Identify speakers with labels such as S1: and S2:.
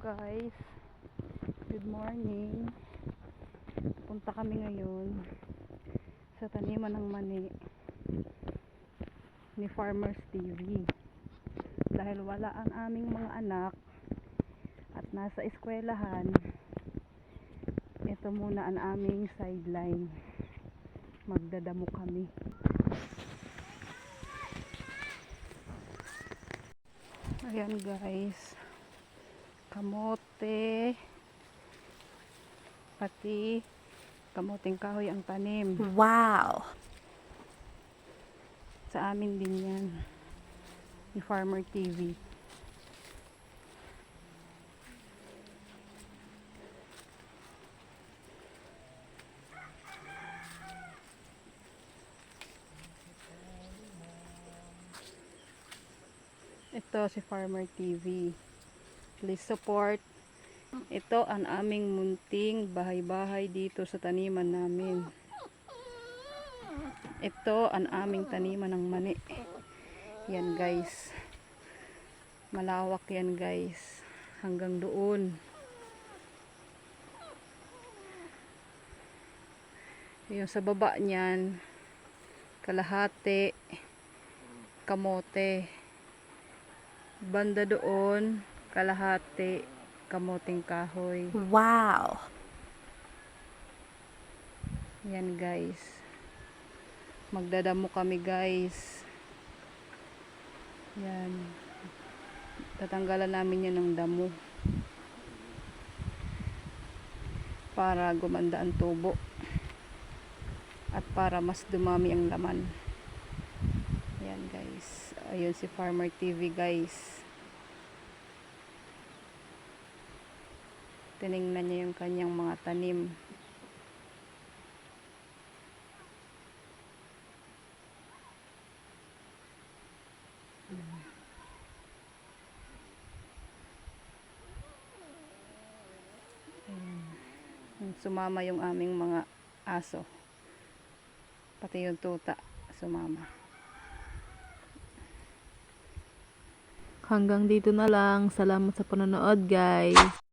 S1: guys. Good morning. Punta kami ngayon sa taniman ng mani ni Farmers TV. Dahil wala ang aming mga anak at nasa eskwelahan, ito muna ang aming sideline. Magdadamo kami. Ayan guys. Kamote. Pati kamoting kahoy ang tanim.
S2: Wow.
S1: Sa amin din yan. Ni Farmer TV. Ito si Farmer TV. Please support. Ito ang aming munting bahay-bahay dito sa taniman namin. Ito ang aming taniman ng mani. Yan guys. Malawak yan guys. Hanggang doon. Yung sa baba niyan, kalahati, kamote. Banda doon, kalahati, kamoting kahoy.
S2: Wow.
S1: Yan guys. Magdadamo kami guys. Yan. Tatanggalan namin yan ng damo. Para gumanda ang tubo. At para mas dumami ang laman. Yan guys. Ayun si Farmer TV guys. Tiningnan niya yung kanyang mga tanim. Sumama yung aming mga aso. Pati yung tuta, sumama.
S2: Hanggang dito na lang. Salamat sa panonood, guys.